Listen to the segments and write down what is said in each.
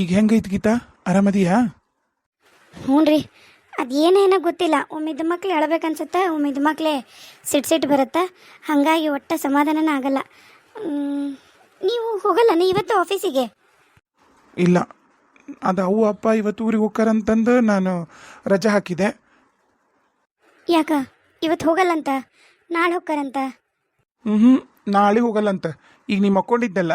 ಈಗ ಹೆಂಗೈತಿ ಗೀತಾ? ಆರಾಮದಿಯಾ ಹ್ಞೂ ರೀ ಅದು ಏನೇನೋ ಗೊತ್ತಿಲ್ಲ. ಒಮ್ಮಿದ್ದ ಮಕ್ಳು ಅಳ್ಬೇಕನ್ಸುತ್ತೆ ಒಮ್ಮಿದ್ದ ಮಕ್ಳೇ ಸಿಟ್ಟು ಸಿಟ್ಟು ಬರುತ್ತೆ. ಹಾಗಾಗಿ ಒಟ್ಟ ಸಮಾಧಾನನೇ ಆಗಲ್ಲ. ನೀವು ಹೋಗಲ್ಲ ನೀ ಇವತ್ತು ಆಫೀಸಿಗೆ? ಇಲ್ಲ. ಅದು ಅವ್ವ ಅಪ್ಪ ಇವತ್ತು ಊರಿಗೆ ಹೋಗ್ತಾರಂತಂದು ನಾನು ರಜೆ ಹಾಕಿದೆ. ಯಾಕ? ಇವತ್ತು ಹೋಗಲ್ಲಂತ? ನಾಳೆ ಹೋಗ್ತಾರಂತ ಹ್ಞೂ ನಾಳೆ ಹೋಗಲ್ಲಂತ. ಈಗ ನೀವು ಮಕ್ಕೊಂಡಿದ್ದಲ್ಲ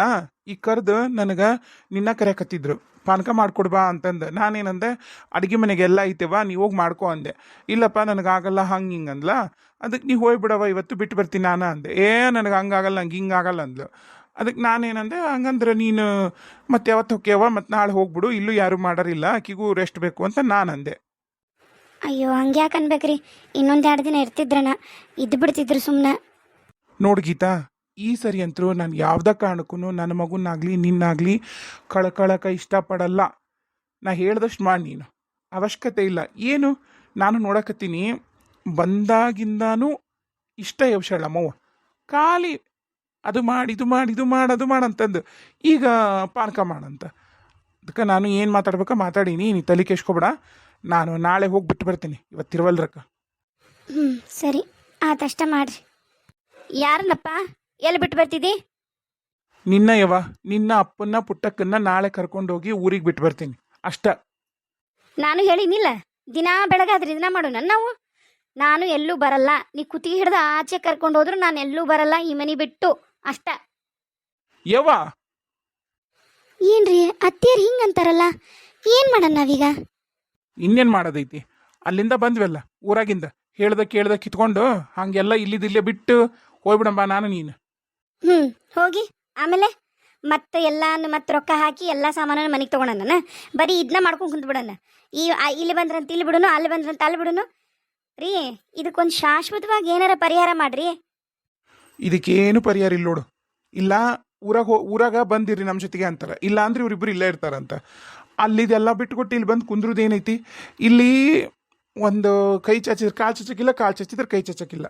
ಈಗ ಕರೆದು ನನಗೆ ನಿನ್ನ ಕರೆಯಕತ್ತಿದ್ರು ಪಾನಕ ಮಾಡಿಕೊಡ್ಬಾ ಅಂತಂದು. ನಾನೇನಂದೆ ಅಡುಗೆ ಮನೆಗೆ ಎಲ್ಲ ಐತೆವಾ ನೀವು ಹೋಗಿ ಮಾಡ್ಕೊ ಅಂದೆ. ಇಲ್ಲಪ್ಪ ನನಗಾಗಲ್ಲ ಹಂಗೆ ಹಿಂಗೆ ಅಂದ್ಲ? ಅದಕ್ಕೆ ನೀವು ಹೋಗ್ಬಿಡವ ಇವತ್ತು ಬಿಟ್ಟು ಬರ್ತೀನಿ ನಾನು ಅಂದೆ. ಏ ನನಗೆ ಹಂಗಾಗಲ್ಲ ಹಂಗೆ ಹಿಂಗೆ ಆಗಲ್ಲ ಅಂದ್ಲು. ಅದಕ್ಕೆ ನಾನೇನಂದೆ ಹಂಗಂದ್ರೆ ನೀನು ಮತ್ತೆ ಯಾವತ್ತು ಹೋಗ್ಯವ ಮತ್ತು ನಾಳೆ ಹೋಗ್ಬಿಡು ಇಲ್ಲೂ ಯಾರು ಮಾಡೋರಿಲ್ಲ ಆಕಿಗೂ ರೆಸ್ಟ್ ಬೇಕು ಅಂತ ನಾನು ಅಂದೆ. ಅಯ್ಯೋ ಹಂಗೆ ಯಾಕೆ ಅನ್ಬೇಕ್ರಿ? ಇನ್ನೊಂದು ಎರಡು ದಿನ ಇರ್ತಿದ್ರಣ. ಇದ್ದು ಬಿಡ್ತಿದ್ರು ಸುಮ್ಮನೆ ನೋಡು ಗೀತಾ ಈ ಸರಿ ಅಂತರೂ ನಾನು ಯಾವುದೇ ಕಾರಣಕ್ಕೂ ನನ್ನ ಮಗುನಾಗಲಿ, ನಿನ್ನಾಗಲಿ ಕಳ್ಕೊಳಕ ಇಷ್ಟಪಡಲ್ಲ. ನಾ ಹೇಳ್ದಷ್ಟು ಮಾಡಿ ನೀನು. ಅವಶ್ಯಕತೆ ಇಲ್ಲ. ಏನು? ನಾನು ನೋಡಕತ್ತೀನಿ. ಬಂದಾಗಿಂದಾನು ಇಷ್ಟ ಯವ್ಸಳ ಮವ್ವ ಖಾಲಿ ಅದು ಮಾಡಿ, ಇದು ಮಾಡಿ ಇದು ಮಾಡಿ, ಅದು ಮಾಡಂತಂದು ಈಗ ಪಾನಕ ಮಾಡಂತ. ಅದಕ್ಕೆ ನಾನು ಏನು ಮಾತಾಡ್ಬೇಕು ಮಾತಾಡೀನಿ. ನೀ ತಲೆ ಕೆಸ್ಕೊಬೇಡ ನಾನು ನಾಳೆ ಹೋಗ್ಬಿಟ್ಟು ಬರ್ತೀನಿ. ಇವತ್ತು ತಿರುವಲ್ರಕ್ಕ ಹ್ಞೂ ಸರಿ ಆತಷ್ಟ ಮಾಡ್ರಿ. ಯಾರನ್ನಪ್ಪ ಎಲ್ಲಿ ಬಿಟ್ಟು ಬರ್ತಿದ್ದಿ ನಿನ್ನ ಯವ ನಿನ್ನ ಅಪ್ಪನ್ನ ಪುಟ್ಟಕ್ಕನ್ನ ನಾಳೆ ಕರ್ಕೊಂಡೋಗಿ ಊರಿಗೆ ಬಿಟ್ಟು ಬರ್ತೀನಿ. ಅಷ್ಟ. ನಾನು ಹೇಳಿನಿಲ್ಲ. ದಿನ ಬೆಳಗಾದ್ರೆ ಇದನ್ನ ಮಾಡೋಣ. ನಾವು? ನಾನು ಎಲ್ಲೂ ಬರಲ್ಲ. ನೀ ಕುತ್ತಿಗೆ ಹಿಡ್ದು ಆಚೆ ಕರ್ಕೊಂಡು ಹೋದ್ರು ನಾನು ಎಲ್ಲೂ ಬರಲ್ಲ. ಈ ಮನೆ ಬಿಟ್ಟು. ಅಷ್ಟ. ಯವ ಏನ್ರಿ? ಹಿಂಗೆ ಅಂತಾರಲ್ಲ. ಏನ್ ಮಾಡೋಣ ನಾವೀಗ? ಇನ್ನೇನ್ ಮಾಡೋದೈತಿ? ಅಲ್ಲಿಂದ ಬಂದ್ವಲ್ಲ ಊರಾಗಿಂದ. ಹೇಳ್ದ ಕೇಳ್ದ ಕಿತ್ಕೊಂಡು ಹಂಗೆಲ್ಲ ಇಲ್ಲಿದಿಲ್ಲೇ ಬಿಟ್ಟು ಹೋಗ್ಬಿಡಂಬ ನಾನು ನೀನು. ಹ್ಮ್. ಹೋಗಿ ಆಮೇಲೆ ಮತ್ತೆ ಎಲ್ಲಾನು ಮತ್ತೆ ರೊಕ್ಕ ಹಾಕಿ ಎಲ್ಲ ಸಾಮಾನು ಮನೆಗೆ ತಗೊಳನ ಬರೀ ಇದನ್ನ ಮಾಡ್ಕೊಂಡು ಕುಂತ್ಬಿಡಣ ಈ ಇಲ್ಲಿ ಬಂದ್ರಂತ ಇಲ್ಲಿ ಬಿಡೋನು ಅಲ್ಲಿ ಬಂದ್ರಂತ ಅಲ್ಲಿ ಬಿಡೋನು. ರೀ ಇದಕ್ಕೊಂದು ಶಾಶ್ವತವಾಗಿ ಏನಾರ ಪರಿಹಾರ ಮಾಡ್ರಿ. ಇದಕ್ಕೇನು ಪರಿಹಾರ ಇಲ್ಲ ನೋಡು. ಇಲ್ಲ ಊರಾಗ ಹೋ ಊರಾಗ ಬಂದಿರಿ ನಮ್ಮ ಜೊತೆಗೆ ಅಂತಾರೆ. ಇಲ್ಲ ಅಂದ್ರೆ ಇವ್ರಿಬ್ರು ಇಲ್ಲೇ ಇರ್ತಾರಂತ. ಅಲ್ಲಿದೆಲ್ಲ ಬಿಟ್ಕೊಟ್ಟು ಇಲ್ಲಿ ಬಂದು ಕುಂದ್ರದ್ದು ಏನೈತಿ ಇಲ್ಲಿ ಒಂದು ಕೈ ಚಾಚಿದ್ರೆ ಕಾಲು ಚಚ್ಚಕ್ಕಿಲ್ಲ ಕಾಲು ಚಚ್ಚಿದ್ರೆ ಕೈ ಚಚ್ಚಕ್ಕಿಲ್ಲ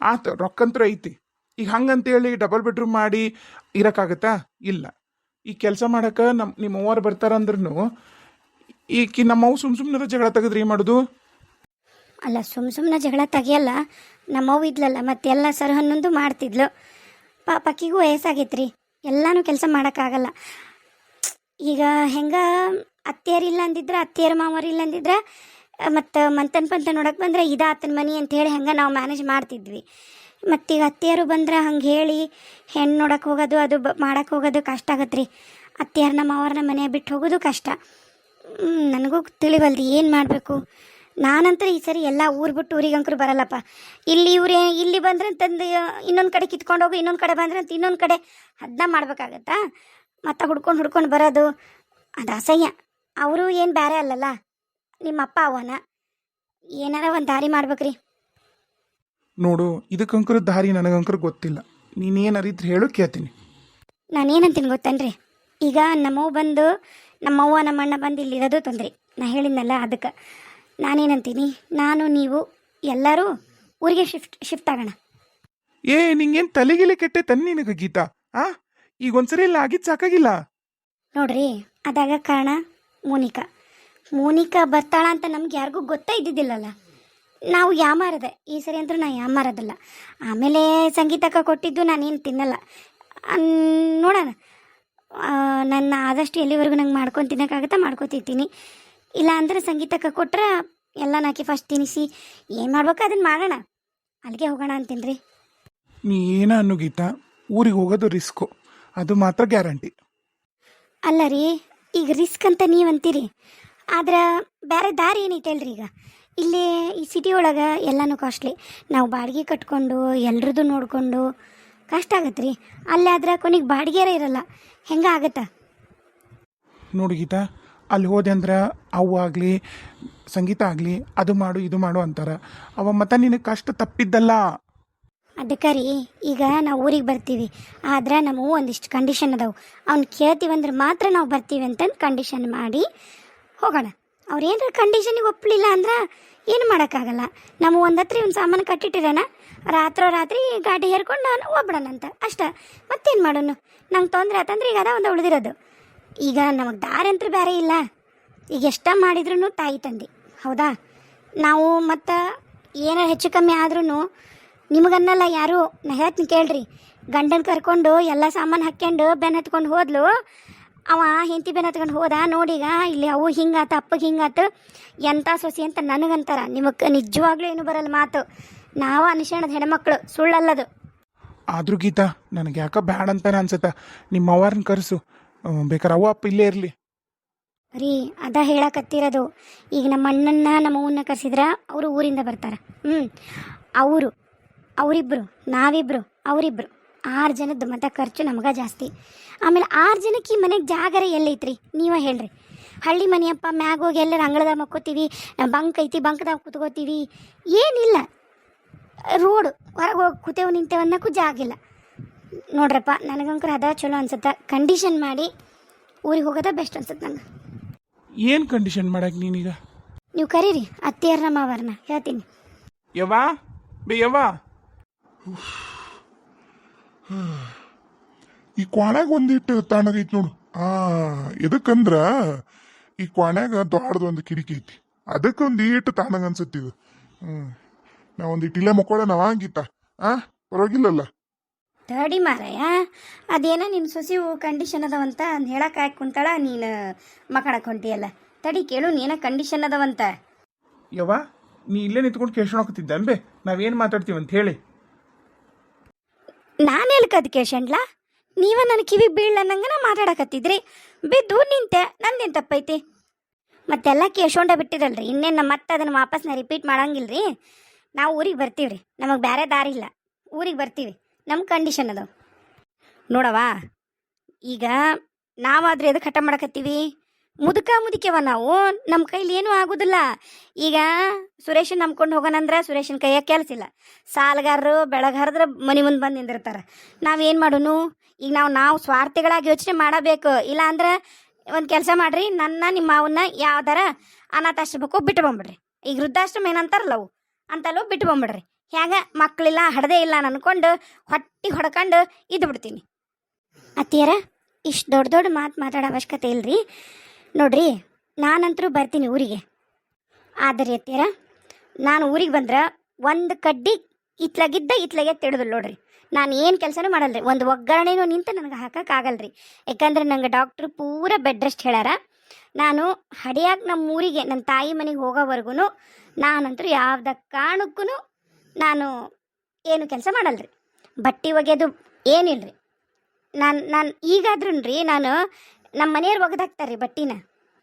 ಆತ ರೊಕ್ಕಂತೂ ಐತಿ. ಈಗ ಹಂಗಂತೇಳಿ ಡಬಲ್ ಬೆಡ್ರೂಮ್ ಮಾಡಿ ಇರೋಕ್ಕಾಗತ್ತಾ? ಇಲ್ಲ. ಈ ಕೆಲಸ ಮಾಡೋಕೆ ನಮ್ಮ ನಿಮ್ಮ ಮೂವರು ಬರ್ತಾರಂದ್ರೂ ಈಕಿ ನಮ್ಮವ್ ಸುಮ್ ಸುಮ್ಮನೆ ಜಗಳ ತೆಗೆದ್ರಿ ಏನು ಮಾಡೋದು? ಅಲ್ಲ, ಸುಮ್ ಸುಮ್ಮನೆ ಜಗಳ ತೆಗಿಯಲ್ಲ ನಮ್ಮವ್ವ ಇದ್ಲಲ್ಲ ಮತ್ತೆಲ್ಲ ಸರ್ ಹನ್ನೊಂದು ಮಾಡ್ತಿದ್ಲು. ಪಾಪಕ್ಕಿಗೂ ವಯಸ್ಸಾಗೈತ್ರಿ, ಎಲ್ಲಾನು ಕೆಲಸ ಮಾಡೋಕ್ಕಾಗಲ್ಲ. ಈಗ ಹೆಂಗ ಅತ್ತೆಯರಿಲ್ಲ ಅಂದಿದ್ರೆ, ಅತ್ತೆಯರ ಮಾವರಿಲ್ಲ ಅಂದಿದ್ರೆ, ಮತ್ತು ಮಂತನ್ ಪಂತ ನೋಡಕ್ಕೆ ಬಂದ್ರೆ ಇದಾತನ ಮನೆ ಅಂತ ಹೇಳಿ ಹೆಂಗೆ ನಾವು ಮ್ಯಾನೇಜ್ ಮಾಡ್ತಿದ್ವಿ. ಮತ್ತೀಗ ಅತ್ತೆಯರು ಬಂದ್ರೆ ಹಂಗೆ ಹೇಳಿ ಹೆಣ್ಣು ನೋಡಕ್ಕೆ ಹೋಗೋದು, ಅದು ಬ ಮಾಡಕ್ಕೆ ಹೋಗೋದು ಕಷ್ಟ ಆಗತ್ತೆ ರೀ ಅತ್ತೆಯರು ನಮ್ಮ ಮನೆ ಬಿಟ್ಟು ಹೋಗೋದು ಕಷ್ಟ. ನನಗೂ ತಿಳಿವಲ್ದು ಏನು ಮಾಡಬೇಕು? ನಾನಂತರ ಈ ಸರಿ ಎಲ್ಲ ಊರು ಬಿಟ್ಟು ಊರಿಗಂಕರು ಬರಲ್ಲಪ್ಪ. ಇಲ್ಲಿ ಇವ್ರು, ಇಲ್ಲಿ ಬಂದ್ರೆ ಅಂತಂದು ಇನ್ನೊಂದು ಕಡೆ ಕಿತ್ಕೊಂಡು ಹೋಗು, ಇನ್ನೊಂದು ಕಡೆ ಬಂದ್ರೆ ಅಂತ ಇನ್ನೊಂದು ಕಡೆ ಅದನ್ನ ಮಾಡ್ಬೇಕಾಗತ್ತಾ? ಮತ್ತೆ ಹುಡ್ಕೊಂಡು ಹುಡ್ಕೊಂಡು ಬರೋದು, ಅದು ಅಸಹ್ಯ. ಅವರು ಏನು ಬೇರೆ ಅಲ್ಲಲ್ಲ ನಿಮ್ಮ ಅಪ್ಪ ಅವನ ಏನಾರ ಒಂದು ದಾರಿ ಮಾಡ್ಬೇಕ್ರಿ. ನೋಡು ಇದಕ್ಕಂಕರ ದಾರಿ ನನಗಂಕರ ಗೊತ್ತಿಲ್ಲ. ನೀನೇನು ಅರಿದ್ರೆ ಹೇಳು ಕೇಳ್ತೀನಿ. ನಾನೇನಂತೀನಿ ಗೊತ್ತೇನ್ರಿ? ಈಗ ನಮ್ಮವ್ವ ಬಂದು ನಮ್ಮವ್ವ ನಮ್ಮಣ್ಣ ಬಂದು ಇಲ್ಲಿರೋದು ತೊಂದರೆ. ನಾ ಹೇಳಿದ್ನಲ್ಲ ಅದಕ್ಕೆ. ನಾನೇನಂತೀನಿ? ನಾನು ನೀವು ಎಲ್ಲರೂ ಊರಿಗೆ ಶಿಫ್ಟ್ ಶಿಫ್ಟ್ ಆಗೋಣ. ಏ ನಿಂಗೇನು ತಲೆಗಿಲೆ ಕೆಟ್ಟೆ ತನ್ನ ನಿನಗೆ ಗೀತಾ? ಆ? ಈಗ ಒಂದ್ಸರಿ ಇಲ್ಲ ಆಗಿದ್ದು ಸಾಕಾಗಿಲ್ಲ. ನೋಡ್ರಿ ಅದಾಗ ಕಾರಣ ಮೋನಿಕಾ. ಮೋನಿಕಾ ಬರ್ತಾಳ ಅಂತ ನಮ್ಗೆ ಯಾರಿಗೂ ಗೊತ್ತೇ ಇದ್ದಿದ್ದಿಲ್ಲಲ್ಲ. ನಾವು ಯಾಮಾರದೆ ಈ ಸರಿ ಅಂತೂ ನಾ ಯಾಮಾರದಲ್ಲ ಆಮೇಲೆ ಸಂಗೀತಕ್ಕ ಕೊಟ್ಟಿದ್ದು ನಾನೇನು ತಿನ್ನಲ್ಲ. ನೋಡೋಣ. ನನ್ನ ಆದಷ್ಟು ಎಲ್ಲಿವರೆಗೂ ನಂಗೆ ಮಾಡ್ಕೊಂಡು ತಿನ್ನೋಕ್ಕಾಗತ್ತಾ ಮಾಡ್ಕೊತಿರ್ತೀನಿ. ಇಲ್ಲ ಅಂದ್ರೆ ಸಂಗೀತಕ್ಕ ಕೊಟ್ರೆ ಎಲ್ಲ ನಾಕಿ ಫಸ್ಟ್ ತಿನ್ನಿಸಿ ಏನು ಮಾಡ್ಬೇಕು ಅದನ್ನು ಮಾಡೋಣ. ಅಲ್ಲಿಗೆ ಹೋಗೋಣ ಅಂತೀನಿ ರೀ ನೀ ಏನ ಅನ್ನು ಗೀತಾ? ಊರಿಗೆ ಹೋಗೋದು ರಿಸ್ಕು ಅದು ಮಾತ್ರ ಗ್ಯಾರಂಟಿ ಅಲ್ಲ ರೀ ಈಗ ರಿಸ್ಕ್ ಅಂತ ನೀವು ಅಂತೀರಿ ಆದ್ರೆ ಬೇರೆ ದಾರಿ ಏನೈತೆ ಅಲ್ರಿ ಈಗ? ಇಲ್ಲಿ ಈ ಸಿಟಿ ಒಳಗೆ ಎಲ್ಲನೂ ಕಾಸ್ಟ್ಲಿ ನಾವು ಬಾಡಿಗೆ ಕಟ್ಕೊಂಡು ಎಲ್ರದ್ದು ನೋಡಿಕೊಂಡು ಕಷ್ಟ ಆಗತ್ತೆ ರೀ ಅಲ್ಲಿ ಆದ್ರೆ ಕೊನೆಗೆ ಬಾಡಿಗೆರ ಇರಲ್ಲ. ಹೆಂಗೆ ಆಗತ್ತಾ? ನೋಡಿ ಗೀತಾ ಅಲ್ಲಿ ಹೋದೆ ಅಂದ್ರೆ ಅವು ಆಗಲಿ ಸಂಗೀತ ಆಗಲಿ ಅದು ಮಾಡು ಇದು ಮಾಡು ಅಂತಾರೆ. ಅವ ಮತ್ತೆ ನಿನಗೆ ಕಷ್ಟ ತಪ್ಪಿದ್ದಲ್ಲ. ಅದಕ್ಕೆ ರೀ ಈಗ ನಾವು ಊರಿಗೆ ಬರ್ತೀವಿ. ಆದ್ರೆ ನಮ್ಮವು ಒಂದಿಷ್ಟು ಕಂಡೀಷನ್ ಅದಾವು. ಅವ್ನು ಕೇಳ್ತೀವಿ ಅಂದ್ರೆ ಮಾತ್ರ ನಾವು ಬರ್ತೀವಿ ಅಂತಂದು ಕಂಡೀಷನ್ ಮಾಡಿ ಹೋಗೋಣ. ಅವ್ರು ಏನಾರ ಕಂಡೀಷನಿಗೆ ಒಪ್ಪಲಿಲ್ಲ ಅಂದ್ರೆ ಏನು ಮಾಡೋಕ್ಕಾಗಲ್ಲ. ನಮ್ಮ ಒಂದು ಹತ್ರ ಇವ್ನು ಸಾಮಾನು ಕಟ್ಟಿಟ್ಟಿರೋಣ ರಾತ್ರೋ ರಾತ್ರಿ ಗಾಡಿ ಹೇರ್ಕೊಂಡು ನಾನು ಹೋಗ್ಬಿಡೋಣ ಅಷ್ಟ. ಮತ್ತೇನು ಮಾಡೋನು? ನಂಗೆ ತೊಂದರೆ ಆತಂದ್ರೆ ಈಗ ಅದ ಒಂದು ಉಳಿದಿರೋದು. ಈಗ ನಮಗೆ ದಾರಿ ಅಂತೂ ಬೇರೆ ಇಲ್ಲ. ಈಗ ಎಷ್ಟ ಮಾಡಿದ್ರೂ ತಾಯಿ ತಂದೆ. ಹೌದಾ? ನಾವು ಮತ್ತು ಏನಾರು ಹೆಚ್ಚು ಕಮ್ಮಿ ಆದ್ರೂ ನಿಮಗನ್ನಲ್ಲ ಯಾರು, ನಾ ಹೇಳ್ತೀನಿ ಕೇಳ್ರಿ. ಗಂಡನ ಕರ್ಕೊಂಡು ಎಲ್ಲ ಸಾಮಾನು ಹಾಕ್ಕೊಂಡು ಬೆನ್ ಹತ್ಕೊಂಡು ಹೋದ್ಲು ಅವ ಹೆಂಡತಿ ಬೆನ್ ಹತ್ಕೊಂಡು ಹೋದ ನೋಡೀಗ ಇಲ್ಲಿ ಅವು ಹಿಂಗಾತ ಅಪ್ಪಗೆ ಹಿಂಗಾತು ಎಂಥ ಸೊಸಿ ಅಂತ ನನಗಂತಾರ. ನಿಮಗೆ ನಿಜವಾಗ್ಲೂ ಏನು ಬರಲ್ಲ ಮಾತು. ನಾವು ಅನಿಶಣದ ಹೆಣ್ಮಕ್ಳು ಸುಳ್ಳಲ್ಲದು. ಆದ್ರೂ ಗೀತಾ ನನಗೆ ಯಾಕ ಬ್ಯಾಡ ಅಂತ ಅನ್ಸತ್ತ. ನಿಮ್ಮ ಅವ್ವಾರನ್ನ ಕರೆಸು. ಬೇಕಾರೆ ಅವ್ವ ಅಪ್ಪ ಇಲ್ಲೇ ಇರಲಿ. ರೀ ಅದ ಹೇಳಕತ್ತಿರೋದು. ಈಗ ನಮ್ಮ ಅಣ್ಣನ್ನ ನಮ್ಮ ಅವ್ವನ್ನ ಕರೆಸಿದ್ರ ಅವರು ಊರಿಂದ ಬರ್ತಾರೆ. ಹ್ಞೂ ಅವರು ಅವರಿಬ್ಬರು ನಾವಿಬ್ಬರು ಅವರಿಬ್ಬರು ಆರು ಜನದ ಮತ ಖರ್ಚು ನಮಗೆ ಜಾಸ್ತಿ. ಆಮೇಲೆ ಆರು ಜನಕ್ಕೆ ಈ ಮನೆಗೆ ಜಾಗರ ಎಲ್ಲೈತ್ರಿ ನೀವೇ ಹೇಳ್ರಿ. ಹಳ್ಳಿ ಮನೆಯಪ್ಪ ಮ್ಯಾಗ ಹೋಗಿ ಎಲ್ಲರ ಅಂಗಳದಾಗ ಮಕ್ಕೋತೀವಿ ಬಂಕ್ ಐತಿ ಬಂಕ್ದಾಗ ಕುತ್ಕೋತೀವಿ. ಏನಿಲ್ಲ. ರೋಡ್ ಹೊರಗೆ ಹೋಗಿ ಕೂತೇವು ನಿಂತೇವು ಅನ್ನೋಕ್ಕೂ ಜಾಗ ಇಲ್ಲ. ನೋಡ್ರಪ್ಪ ನನಗಂಕರ ಅದ ಚಲೋ ಅನ್ಸುತ್ತೆ. ಕಂಡೀಷನ್ ಮಾಡಿ ಊರಿಗೆ ಹೋಗೋದ ಬೆಸ್ಟ್ ಅನ್ಸುತ್ತೆ ನಂಗೆ. ಏನು ಕಂಡೀಷನ್ ಮಾಡಕ್ ನೀನೀಗ? ನೀವು ಕರೀರಿ ಅತ್ತಿಯರ್ನ ಮಾವರ್ನ ಹೇಳ್ತೀನಿ. ಯವ್ವಾ? ಬೇ ಯವ್ವಾ? ಈ ಕ್ವಾಣ್ಯಾಗ ಒಂದಿಟ್ಟು ತಣ್ಣಗೈತಿ ನೋಡು. ಆ ಎದಕ್ಕಂದ್ರ ಈ ಕ್ವಾಣ್ಯಾಗ ದೊಡ್ಡದು ಒಂದು ಕಿಟಕಿ ಐತಿ. ಅದಕ್ಕೆ ಒಂದಿಟ್ಟು ತಣ್ಣಗ ಅನ್ಸುತ್ತೆ ಅನ್ಸತ್ತಿದು ಹ್ಮ್. ನಾ ಒಂದಿಟ್ಟು ಇಲ್ಲೇ ಮಕ್ಕಳ ನಾವ್ ಹಂಗಿತ್ತ ಆ ಪರವಾಗಿಲ್ಲಲ್ಲ. ತಡಿ ಮಾರಾಯ. ಅದೇನ ನಿನ್ನ ಸೊಸಿವು ಕಂಡೀಷನ್ ಅದಾವಂತ ಅಂದ್ ಹೇಳಕ್ಕೆ ಹಾಕಿ ಕುಂತಾಳ ನೀನು ಮಕ್ಕಳಕ್ಕೆ ಹೊಂಟಿಯಲ್ಲ ತಡಿ ಕೇಳು ನೀನ ಕಂಡೀಷನ್ ಅದಾವಂತ ಯವ್ವ ನೀ ಇಲ್ಲೇ ನಿಂತ್ಕೊಂಡು ಕೇಳ್ಕೊಳಕತ್ತಿದ್ದ ಅನ್ಬೆ? ನಾವೇನು ಮಾತಾಡ್ತೀವಿ ಅಂತ ಹೇಳಿ. ನಾನು ಎಲ್ಕದ್ ಕೇಶಂಡ್ಲ ನೀವ ನನ್ನ ಕಿವಿ ಬೀಳನ್ನಂಗನ ಮಾತಾಡಕತ್ತಿದ್ರಿ. ಬಿದ್ದು ನಿಂತೆ, ನಂದೇನು ತಪ್ಪೈತಿ? ಮತ್ತೆಲ್ಲ ಕೇಶೊಂಡ ಬಿಟ್ಟಿರಲ್ರಿ ಇನ್ನೇನು ಮತ್ತೆ ಅದನ್ನು ವಾಪಸ್ ನಾ ರಿಪೀಟ್ ಮಾಡಂಗಿಲ್ರಿ? ನಾವು ಊರಿಗೆ ಬರ್ತೀವಿ ರೀ ನಮಗೆ ಬೇರೆ ದಾರಿ ಇಲ್ಲ. ಊರಿಗೆ ಬರ್ತೀವಿ ನಮ್ಮ ಕಂಡೀಷನ್ ಅದು. ನೋಡವಾ ಈಗ ನಾವಾದ್ರೆ ಎದಕ್ಕೆ ಹಠ ಮಾಡಕತ್ತೀವಿ? ಮುದುಕ ಮುದುಕೆವ ನಾವು. ನಮ್ಮ ಕೈಲಿ ಏನೂ ಆಗೋದಿಲ್ಲ. ಈಗ ಸುರೇಶನ್ ನಂಬ್ಕೊಂಡು ಹೋಗೋಣಂದ್ರೆ ಸುರೇಶನ ಕೈಯಾಗ ಕೆಲಸ ಇಲ್ಲ. ಸಾಲಗಾರರು ಬೆಳಗ್ಗೆ ಹರಿದ್ರೆ ಮನೆ ಮುಂದೆ ಬಂದು ನಿಂದಿರ್ತಾರೆ. ನಾವೇನು ಮಾಡೋನು? ಈಗ ನಾವು ನಾವು ಸ್ವಾರ್ಥಿಗಳಾಗಿ ಯೋಚನೆ ಮಾಡಬೇಕು. ಇಲ್ಲ ಅಂದ್ರೆ ಒಂದು ಕೆಲಸ ಮಾಡ್ರಿ, ನನ್ನ, ನಿಮ್ಮ ಮಾವನ್ನ ಯಾವ್ದಾರ ಅನಾಥಾಶ್ರಮಕ್ಕೂ ಬಿಟ್ಟು ಬಂದ್ಬಿಡ್ರಿ. ಈಗ ವೃದ್ಧಾಶ್ರಮ ಏನಂತಾರಲ್ಲ ಅವು, ಅಂತಲ್ಲೂ ಬಿಟ್ಟು ಬಂದ್ಬಿಡ್ರಿ. ಹ್ಯಾಂಗ? ಮಕ್ಕಳಿಲ್ಲ ಹಡದೇ ಇಲ್ಲ ಅಂತ ಅನ್ಕೊಂಡು ಹೊಟ್ಟಿ ಹೊಡ್ಕೊಂಡು ಇದ್ದು ಬಿಡ್ತೀನಿ ಅತ್ತಿಯರ, ಇಷ್ಟು ದೊಡ್ಡ ದೊಡ್ಡ ಮಾತು ಮಾತಾಡೋ ಅವಶ್ಯಕತೆ ಇಲ್ರಿ. ನೋಡ್ರಿ, ನಾನಂತರೂ ಬರ್ತೀನಿ ಊರಿಗೆ. ಆದರೆ ಅತ್ತಿಯರ, ನಾನು ಊರಿಗೆ ಬಂದ್ರೆ ಒಂದು ಕಡ್ಡಿ ಇತ್ಲಾಗಿದ್ದ ಇತ್ಲಾಗೆ ತಿಳಿದಿಲ್ಲ ನೋಡ್ರಿ. ನಾನು ಏನು ಕೆಲಸನೂ ಮಾಡಲ್ರಿ, ಒಂದು ಒಗ್ಗರಣೆನೂ ನಿಂತು ನನಗೆ ಹಾಕಕ್ಕಾಗಲ್ರಿ. ಯಾಕಂದ್ರೆ ನಂಗೆ ಡಾಕ್ಟ್ರು ಪೂರ ಬೆಡ್ ರೆಸ್ಟ್ ಹೇಳ್ಯಾರ. ನಾನು ಹಡಿಯಾಗಿ ನಮ್ಮ ಊರಿಗೆ ನನ್ನ ತಾಯಿ ಮನೆಗೆ ಹೋಗೋವರೆಗೂ ನಾನಂತರೂ ಯಾವ್ದ ಕಾರಣಕ್ಕೂ ನಾನು ಏನು ಕೆಲಸ ಮಾಡಲ್ರಿ. ಬಟ್ಟೆ ಒಗೆಯೋದು ರೀ ನಾನು ನಾನು ಈಗಾದ್ರೂ ರೀ ನಾನು ನಮ್ಮ ಮನೆಯವ್ರು ಒಗೆದಾಕ್ತಾರೆ ರೀ ಬಟ್ಟಿನ.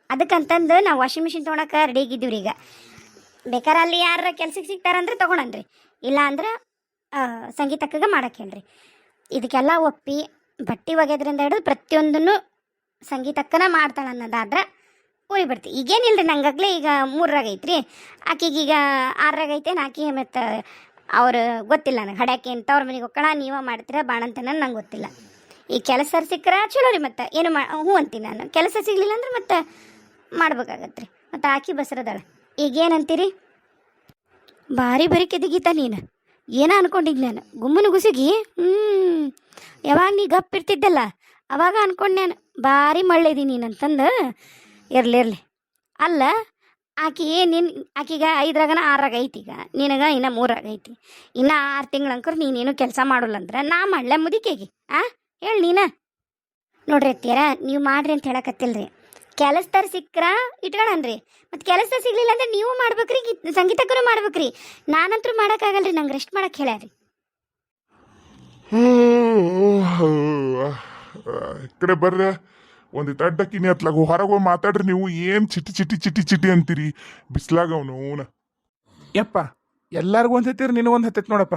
ಅದಕ್ಕಂತಂದು ನಾವು ವಾಷಿಂಗ್ ಮಿಷಿನ್ ತೊಗೊಳಕ್ಕೆ ರೆಡಿ ಆಗಿದ್ದೀವಿ ಈಗ. ಬೇಕಾರೆ ಅಲ್ಲಿ ಯಾರ ಕೆಲ್ಸಕ್ಕೆ ಸಿಗ್ತಾರಂದ್ರೆ ತೊಗೊಳನ್ರಿ. ಇಲ್ಲ ಅಂದ್ರೆ ಸಂಗೀತಕ್ಕಾಗ ಮಾಡಕ್ಕೆ ಹೇಳ್ರಿ. ಇದಕ್ಕೆಲ್ಲ ಒಪ್ಪಿ ಬಟ್ಟೆ ಒಗೆದ್ರಿಂದ ಹಿಡಿದು ಪ್ರತಿಯೊಂದನ್ನು ಸಂಗೀತಕ್ಕನ ಮಾಡ್ತಾಳೆ ಅನ್ನೋದಾದ್ರೆ ಊರಿಗೆ ಬರ್ತೀವಿ ರೀ ನಂಗಾಗಲೇ ಈಗ ಮೂರರಾಗ ಐತ್ರಿ. ಆಕಿಗೆ ಈಗ ಆರರಾಗ ಐತೆ ಆಕಿ ಮತ್ತು ಅವ್ರು ಗೊತ್ತಿಲ್ಲ ನನಗೆ. ಹಡ್ಯಾಕೆ ಅಂತ ಅವ್ರ ಮನೆಗೆ ಹೋಗೋಣ ನೀವ ಮಾಡ್ತೀರಾ ಬಾಣಂತನ ನಂಗೆ ಗೊತ್ತಿಲ್ಲ. ಈ ಕೆಲಸ ಸಿಕ್ಕರೆ ಚಲೋ ರೀ ಮತ್ತೆ. ಏನು ಮಾ ಹ್ಞೂ ಅಂತೀನಿ ನಾನು. ಕೆಲಸ ಸಿಗಲಿಲ್ಲ ಅಂದ್ರೆ ಮತ್ತೆ ಮಾಡ್ಬೇಕಾಗತ್ತೆ ರೀ ಮತ್ತು ಆಕಿ ಬಸರದಾಳ. ಈಗ ಏನಂತೀರಿ ಭಾರಿ ಬರಿ ಕೆದಗೀತ ನೀನು. ಏನ ಅನ್ಕೊಂಡಿದ್ ನಾನು? ಗುಮ್ಮನ ಗುಸಿಗಿ? ಹ್ಞೂ ಯಾವಾಗ ನೀ ಗಪ್ ಇರ್ತಿದ್ದಲ್ಲ, ಅವಾಗ ಅನ್ಕೊಂಡೆ ನಾನು. ಭಾರಿ ಮಳ್ಳೇದಿ ನೀನು ಅಂತಂದು. ಇರ್ಲಿ ಇರ್ಲಿ. ಅಲ್ಲ, ಆಕಿ ನಿನ್, ಆಕಿಗ ಐದ್ರಾಗನ ಆರಾಗ ಐತಿ ಈಗ. ನಿನಗ ಇನ್ನ ಮೂರಾಗ ಐತಿ. ಇನ್ನ ಆರು ತಿಂಗಳಂಕರ್ ನೀನೇನು ಕೆಲಸ ಮಾಡೋಲ್ಲ ಅಂದ್ರೆ ನಾ ಮಳ್ಳೆ ಮುದಿಕೆಗೆ ಆ? ಹೇಳಿ ನೀನ. ನೋಡ್ರಿ ಅತ್ತಿಯರ ನೀವು ಮಾಡ್ರಿ ಅಂತ ಹೇಳಕತ್ತಿಲ್ರಿ. ಕೆಲಸದಾರ ಸಿಕ್ಕ್ರ ಇಟ್ಕೊಳ್ಳನ್ರಿ ಮತ್ತು ಕೆಲಸ ಸಿಗ್ಲಿಲ್ಲ ಅಂದ್ರೆ ನೀವು ಮಾಡ್ಬೇಕ್ರಿ ಗೀತ್- ಸಂಗೀತಕ್ಕೂ ಮಾಡ್ಬೇಕ್ರಿ. ನಾನಂತರೂ ಮಾಡೋಕ್ಕಾಗಲ್ರಿ ನಂಗೆ ರೆಸ್ಟ್ ಮಾಡಕ್ಕೆ ಹೇಳ್ಯಾರಿ. ಈ ಕಡೆ ಬರ್ರ ಒಂದಿಟ್ಟು ಕಿನಿ ಹತ್ಲಾಗ ಹೊರಗೆ ಹೋಗಿ ಮಾತಾಡ್ರಿ ನೀವು ಏನ್ ಚಿಟಿ ಚಿಟಿ ಚಿಟಿ ಚಿಟಿ ಅಂತೀರಿ? ಬಿಸ್ಲಾಗ ಅವನು ಅವನ ಯಪ್ಪ ಎಲ್ಲಾರ್ಗೂ ಒಂದು ಹತ್ತಿರ ನಿನಗೊಂದು ಹತ್ತೈತೆ ನೋಡಪ್ಪ.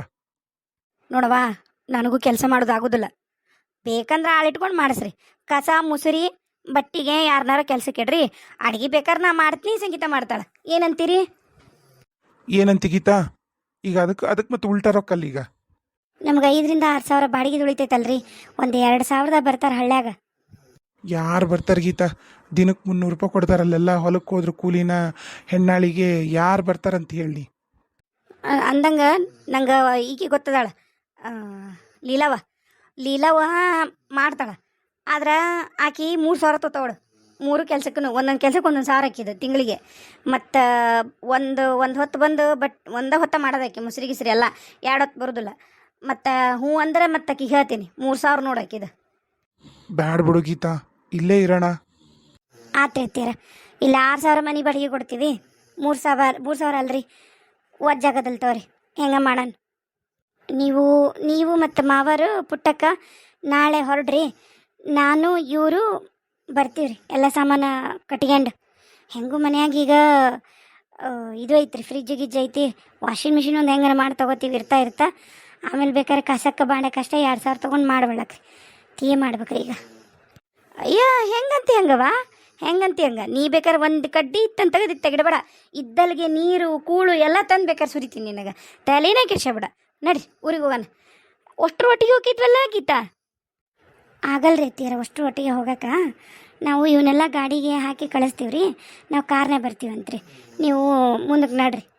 ನೋಡವಾ ನನಗೂ ಕೆಲಸ ಮಾಡೋದು ಆಗೋದಿಲ್ಲ ಬೇಕಂದ್ರೆ ಆಳಿಟ್ಕೊಂಡು ಮಾಡಿಸ್ರಿ. ಕಸ ಮುಸುರಿ ಬಟ್ಟಿಗೆ ಯಾರನ್ನಾರ ಕೆಲಸ ಇಡ್ರಿ. ಅಡಿಗೆ ಬೇಕಾದ್ರೆ ನಾ ಮಾಡ್ತೀನಿ ಸಂಗೀತ ಮಾಡ್ತಾಳೆ. ಏನಂತೀರಿ? ಏನಂತ ಗೀತಾ? ಈಗ ಅದಕ್ಕೆ ಅದಕ್ಕೆ ಮತ್ತೆ ಉಲ್ಟಾ ರೊಕ್ಕಲ್ಲ ಈಗ? ನಮ್ಗೆ ಐದರಿಂದ ಆರು ಸಾವಿರ ಬಾಡಿಗೆ ದುಳಿತೈತಲ್ರಿ. ಒಂದು ಎರಡು ಸಾವಿರದ ಬರ್ತಾರೆ ಹಳ್ಳ್ಯಾಗ. ಯಾರು ಬರ್ತಾರೆ ಗೀತಾ? ದಿನಕ್ಕೆ ಮುನ್ನೂರು ರೂಪಾಯಿ ಕೊಡ್ತಾರಲ್ಲೆಲ್ಲ ಹೊಲಕ್ಕೆ ಹೋದ್ರು ಕೂಲಿನ ಹೆಣ್ಣಾಳಿಗೆ ಯಾರು ಬರ್ತಾರಂತ ಹೇಳಿ. ಅಂದಂಗೆ ನಂಗೆ ಈಕೆ ಗೊತ್ತದಾಳ. ಆ, ಲೀಲವ್ವ ಮಾಡ್ತಾಳೆ. ಮಾಡ್ತಾಳ ಆದ್ರೆ ಆಕಿ ಮೂರು ಸಾವಿರ ತೊಗೊಳು ಮೂರು ಕೆಲ್ಸಕ್ಕೂ ಒಂದೊಂದು ಕೆಲ್ಸಕ್ಕೆ ಒಂದೊಂದು ಸಾವಿರ ಹಾಕಿದ್ದು ತಿಂಗಳಿಗೆ. ಮತ್ತು ಒಂದು ಒಂದು ಹೊತ್ತು ಬಂದು ಬಟ್ ಒಂದೇ ಹೊತ್ತ ಮಾಡೋದಾಕಿ ಮುಸ್ರಿ ಗಿಸ್ರಿ ಎಲ್ಲ. ಎರಡು ಹೊತ್ತು ಬರೋದಿಲ್ಲ. ಮತ್ತು ಹ್ಞೂ ಅಂದ್ರೆ ಮತ್ತೆ ಆಕಿಗೆ ಹೇಳ್ತೀನಿ ಮೂರು ಸಾವಿರ ನೋಡಿ ಆಕಿದು ಬ್ಯಾಡ್ ಬಿಡು ಗೀತಾ ಇಲ್ಲೇ ಇರೋಣ. ಆತೈತೀರ ಇಲ್ಲ ಆರು ಸಾವಿರ ಮನೆ ಬಾಡಿಗೆ ಕೊಡ್ತೀವಿ. ಮೂರು ಸಾವಿರ ಮೂರು ಸಾವಿರ ಅಲ್ರಿ. ಒಜ್ಜಾಗದಲ್ ತಗೋರಿ ಹೆಂಗೆ ಮಾಡೋಣ ನೀವು ನೀವು ಮತ್ತು ಮಾವರು ಪುಟ್ಟಕ್ಕ ನಾಳೆ ಹೊರಡ್ರಿ. ನಾನು, ಇವರು ಬರ್ತೀವ್ರಿ. ಎಲ್ಲ ಸಾಮಾನು ಕಟ್ಕೊಂಡು. ಹೆಂಗೂ ಮನೆಯಾಗ ಈಗ ಇದು ಐತ್ರಿ ಫ್ರಿಜ್ ಗಿಜ್ ಐತಿ. ವಾಷಿಂಗ್ ಮಿಷಿನ್ ಒಂದು ಹೆಂಗಾರ ಮಾಡಿ ತಗೋತೀವಿ, ಇರ್ತಾ ಇರ್ತಾ. ಆಮೇಲೆ ಬೇಕಾದ್ರೆ ಕಸಕ್ಕೆ ಬಾಂಡೆ ಕಷ್ಟ ಎರಡು ಸಾವಿರ ತೊಗೊಂಡು ಮಾಡ್ಬೇಡಕ್ರಿ ಟೀ ಮಾಡ್ಬೇಕ್ರಿ ಈಗ. ಅಯ್ಯ, ಹೆಂಗಂತಿ ಹೆಂಗವಾ ಹೆಂಗಂತಿ ಹೆಂಗ? ನೀ ಬೇಕಾದ್ರೆ ಒಂದು ಕಡ್ಡಿ ಇತ್ತಂತ ತೆಗೆದು ತೆಗಿಡಬೇಡ ಇದ್ದಲ್ಲಿಗೆ ನೀರು, ಕೂಳು ಎಲ್ಲ ತಂದು ಬೇಕಾದ್ರೆ ಸುರಿತೀನಿ ನಿನಗೆ. ತಲೆನೇ ಕೆಡ್ಸಬೇಡ ನಡಿ ಊರಿಗೆ ಹೋಗೋಣ. ಅಷ್ಟ್ರ ಒಟ್ಟಿಗೆ ಹೋಗಿದ್ವಲ್ಲ ಗೀತಾ? ಆಗಲ್ರಿ ತೀರ ಅಷ್ಟ್ರ ಒಟ್ಟಿಗೆ ಹೋಗಕ್ಕ. ನಾವು ಇವನ್ನೆಲ್ಲ ಗಾಡಿಗೆ ಹಾಕಿ ಕಳಿಸ್ತೀವಿ ರೀ ನಾವು ಕಾರ್ನೇ ಬರ್ತೀವಂತ್ರಿ. ನೀವು ಮುಂದಕ್ಕೆ ನಡ್ರಿ.